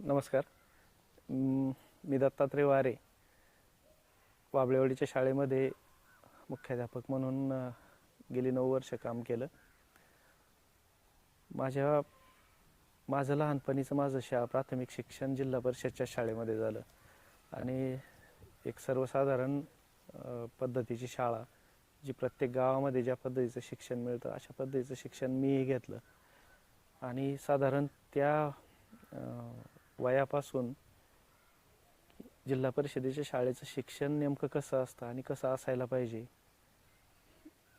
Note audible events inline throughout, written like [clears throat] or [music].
नमस्कार. मी दत्तात्रय वारे वाबळेवाडीच्या शाळेमध्ये मुख्याध्यापक म्हणून गेली नऊ वर्ष काम केलं. माझ्या माझं लहानपणीचं माझं शा प्राथमिक शिक्षण जिल्हा परिषदच्या शाळेमध्ये झालं. आणि एक सर्वसाधारण पद्धतीची शाळा जी प्रत्येक गावामध्ये ज्या पद्धतीचं शिक्षण मिळतं अशा पद्धतीचं शिक्षण मीही घेतलं. आणि साधारण त्या वयापासून जिल्हा परिषदेच्या शाळेचं शिक्षण नेमकं कसं असतं आणि कसं असायला पाहिजे?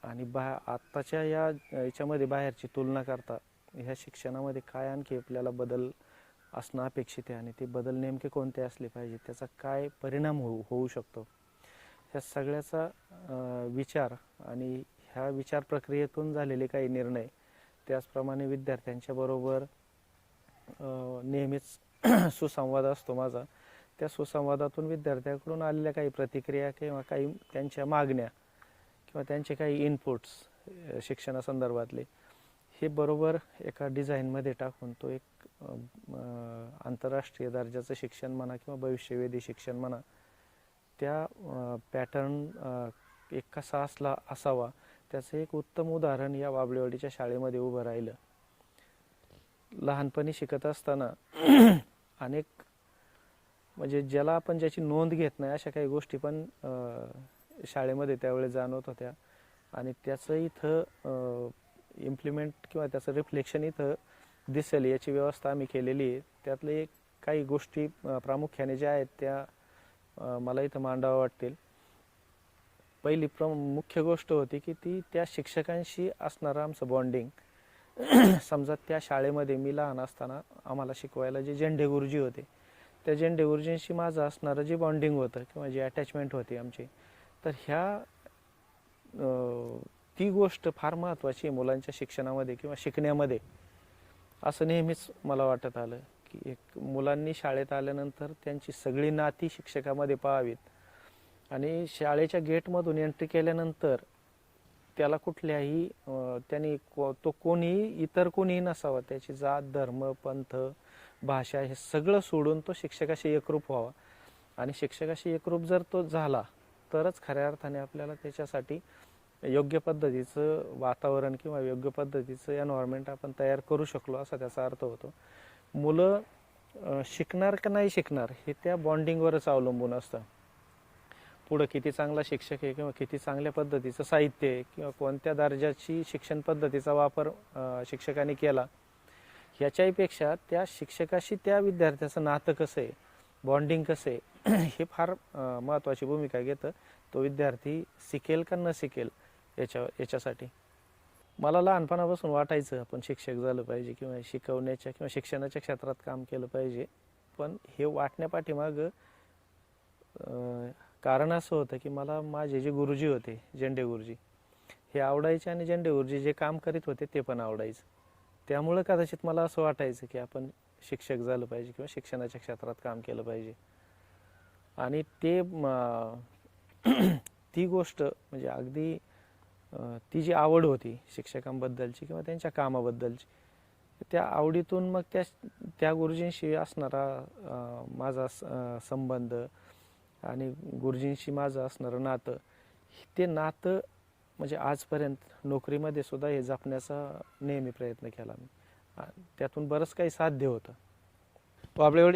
आणि बा आत्ताच्या या याच्यामध्ये बाहेरची तुलना करता ह्या शिक्षणामध्ये काय आणखी आपल्याला बदल असणं अपेक्षित आहे आणि ते बदल नेमके कोणते असले पाहिजे त्याचा काय परिणाम होऊ होऊ शकतो? ह्या सगळ्याचा विचार आणि ह्या विचार प्रक्रियेतून झालेले काही निर्णय त्याचप्रमाणे विद्यार्थ्यांच्या बरोबर नेहमीच [clears throat] सुसंवाद असतो माझा. त्या सुसंवादातून विद्यार्थ्याकडून आलेल्या काही प्रतिक्रिया किंवा काही त्यांच्या मागण्या किंवा त्यांचे काही इनपुट्स शिक्षणासंदर्भातले हे बरोबर एका डिझाईनमध्ये टाकून तो एक आंतरराष्ट्रीय दर्जाचं शिक्षण म्हणा किंवा भविष्यवेधी शिक्षण म्हणा त्या पॅटर्न एक कसा असला असावा त्याचं एक उत्तम उदाहरण या वाबळेवाडीच्या शाळेमध्ये उभं राहिलं. लहानपणी शिकत असताना अनेक म्हणजे ज्याला आपण ज्याची नोंद घेत नाही अशा काही गोष्टी पण शाळेमध्ये त्यावेळेस जाणवत होत्या. आणि त्याचं इथं इम्प्लिमेंट किंवा त्याचं रिफ्लेक्शन इथं दिसेल याची व्यवस्था आम्ही केलेली आहे. त्यातले काही गोष्टी प्रामुख्याने ज्या आहेत त्या मला इथं मांडावं वाटतील. पहिली प्र मुख्य गोष्ट होती की ती त्या शिक्षकांशी असणारं आमचं बॉन्डिंग समजा त्या शाळेमध्ये मी लहान असताना आम्हाला शिकवायला जे झेंडे गुरुजी होते त्या झेंडे गुरुजींशी माझं असणारं जे बॉन्डिंग होतं किंवा जे अटॅचमेंट होती आमची तर ह्या ती गोष्ट फार महत्त्वाची आहे मुलांच्या शिक्षणामध्ये किंवा शिकण्यामध्ये. असं नेहमीच मला वाटत आलं की एक मुलांनी शाळेत आल्यानंतर त्यांची सगळी नाती शिक्षकामध्ये पाहावीत. आणि शाळेच्या गेटमधून एंट्री केल्यानंतर त्याला कुठल्याही त्याने तो कोणीही इतर कोणीही नसावा. त्याची जात धर्म पंथ भाषा हे सगळं सोडून तो शिक्षकाशी एकरूप व्हावा. आणि शिक्षकाशी एकरूप जर तो झाला तरच खऱ्या अर्थाने आपल्याला त्याच्यासाठी योग्य पद्धतीचं वातावरण किंवा योग्य पद्धतीचं एन्व्हायरमेंट आपण तयार करू शकलो असा त्याचा अर्थ होतो. मुलं शिकणार का नाही शिकणार हे त्या बॉन्डिंगवरच अवलंबून असतं. पुढं किती चांगला शिक्षक आहे किंवा किती चांगल्या पद्धतीचं साहित्य आहे किंवा कोणत्या दर्जाची शिक्षण पद्धतीचा वापर शिक्षकाने केला ह्याच्याहीपेक्षा त्या शिक्षकाशी त्या विद्यार्थ्याचं नातं कसं आहे बॉन्डिंग कसं आहे [clears throat] हे फार महत्त्वाची भूमिका घेतं. तो विद्यार्थी शिकेल का न शिकेल याच्या याच्यासाठी. मला लहानपणापासून वाटायचं आपण शिक्षक झालं पाहिजे किंवा शिकवण्याच्या किंवा शिक्षणाच्या क्षेत्रात काम केलं पाहिजे. पण हे वाटण्यापाठीमागं कारण असं होतं की मला माझे जे गुरुजी होते झेंडे गुरुजी हे आवडायचे आणि झेंडे गुरुजी जे काम करीत होते ते पण आवडायचं. त्यामुळं कदाचित मला असं वाटायचं की आपण शिक्षक झालं पाहिजे किंवा शिक्षणाच्या क्षेत्रात काम केलं पाहिजे. आणि ते [clears throat] ती गोष्ट म्हणजे अगदी ती जी आवड होती शिक्षकांबद्दलची किंवा त्यांच्या कामाबद्दलची त्या आवडीतून मग त्या त्या गुरुजींशी असणारा माझा संबंध आणि गुरुजींशी माझं असणारं नातं ते नातं म्हणजे आजपर्यंत नोकरीमध्ये सुद्धा हे जपण्याचा नेहमी प्रयत्न केला मी. त्यातून बरंच काही साध्य होतं. वाबळेवाडी